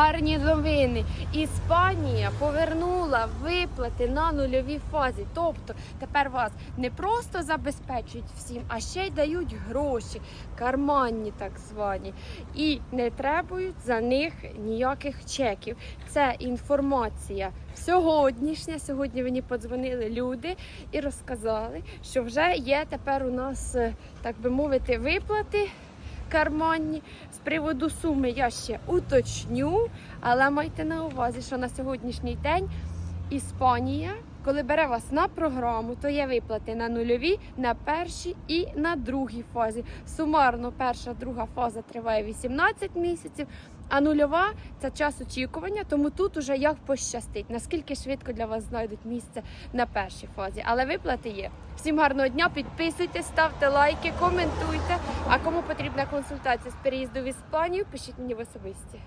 Гарні новини. Іспанія повернула виплати на нульовій фазі. Тобто тепер вас не просто забезпечують всім, а ще й дають гроші, карманні так звані, і не требують за них ніяких чеків. Це інформація сьогоднішня. Сьогодні мені подзвонили люди і розказали, що вже є тепер у нас, е, так би мовити, виплати карманні. З приводу суми я ще уточню, але майте на увазі, що на сьогоднішній день Іспанія, коли бере вас на програму, то є виплати на нульові, на першій і на другій фазі. Сумарно перша, друга фаза триває 18 місяців. А нульова це час очікування, тому тут уже як пощастить, наскільки швидко для вас знайдуть місце на першій фазі. Але виплати є. Всім гарного дня, підписуйтесь, ставте лайки, коментуйте. А кому потрібна консультація з переїзду в Іспанію, пишіть мені в особисті.